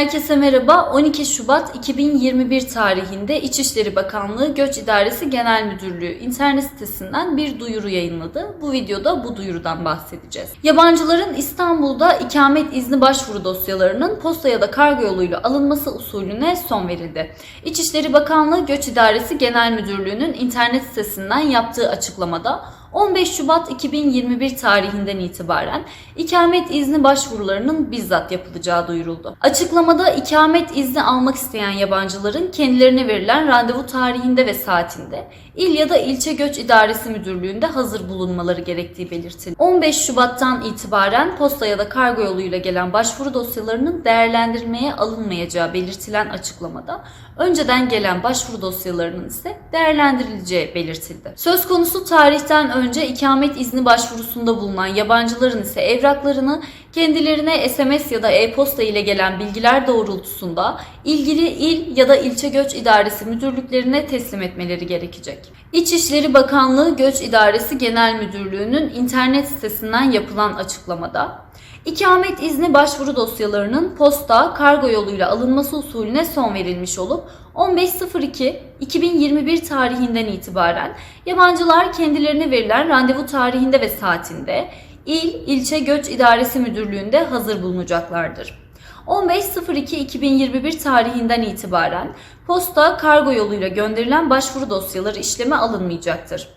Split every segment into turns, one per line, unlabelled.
Herkese merhaba. 12 Şubat 2021 tarihinde İçişleri Bakanlığı Göç İdaresi Genel Müdürlüğü internet sitesinden bir duyuru yayınladı. Bu videoda bu duyurudan bahsedeceğiz. Yabancıların İstanbul'da ikamet izni başvuru dosyalarının posta ya da kargo yoluyla alınması usulüne son verildi. İçişleri Bakanlığı Göç İdaresi Genel Müdürlüğü'nün internet sitesinden yaptığı açıklamada 15 Şubat 2021 tarihinden itibaren ikamet izni başvurularının bizzat yapılacağı duyuruldu. Açıklamada ikamet izni almak isteyen yabancıların kendilerine verilen randevu tarihinde ve saatinde il ya da ilçe göç idaresi müdürlüğünde hazır bulunmaları gerektiği belirtildi. 15 Şubat'tan itibaren posta ya da kargo yoluyla gelen başvuru dosyalarının değerlendirmeye alınmayacağı belirtilen açıklamada önceden gelen başvuru dosyalarının ise değerlendirileceği belirtildi. Söz konusu tarihten önce ikamet izni başvurusunda bulunan yabancıların ise evraklarını kendilerine SMS ya da e-posta ile gelen bilgiler doğrultusunda ilgili il ya da ilçe göç idaresi müdürlüklerine teslim etmeleri gerekecek. İçişleri Bakanlığı Göç İdaresi Genel Müdürlüğü'nün internet sitesinden yapılan açıklamada İkamet izni başvuru dosyalarının posta, kargo yoluyla alınması usulüne son verilmiş olup 15.02.2021 tarihinden itibaren yabancılar kendilerine verilen randevu tarihinde ve saatinde il, ilçe göç idaresi müdürlüğünde hazır bulunacaklardır. 15.02.2021 tarihinden itibaren posta, kargo yoluyla gönderilen başvuru dosyaları işleme alınmayacaktır.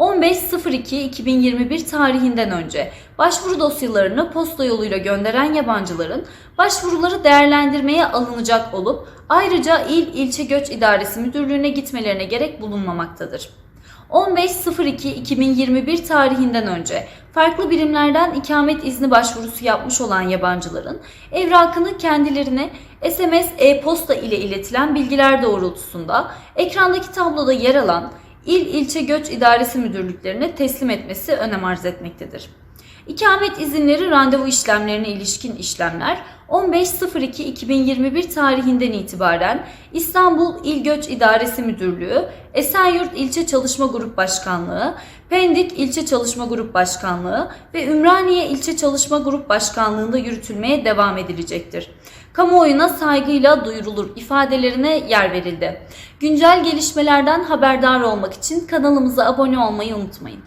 15.02.2021 tarihinden önce başvuru dosyalarını posta yoluyla gönderen yabancıların başvuruları değerlendirmeye alınacak olup ayrıca il ilçe göç idaresi müdürlüğüne gitmelerine gerek bulunmamaktadır. 15.02.2021 tarihinden önce farklı birimlerden ikamet izni başvurusu yapmış olan yabancıların evrakını kendilerine SMS, e-posta ile iletilen bilgiler doğrultusunda ekrandaki tabloda yer alan İl İlçe Göç İdaresi Müdürlüklerine teslim etmesi önem arz etmektedir. İkamet izinleri randevu işlemlerine ilişkin işlemler 15.02.2021 tarihinden itibaren İstanbul İl Göç İdaresi Müdürlüğü, Esenyurt İlçe Çalışma Grup Başkanlığı, Pendik İlçe Çalışma Grup Başkanlığı ve Ümraniye İlçe Çalışma Grup Başkanlığı'nda yürütülmeye devam edilecektir. Kamuoyuna saygıyla duyurulur ifadelerine yer verildi. Güncel gelişmelerden haberdar olmak için kanalımıza abone olmayı unutmayın.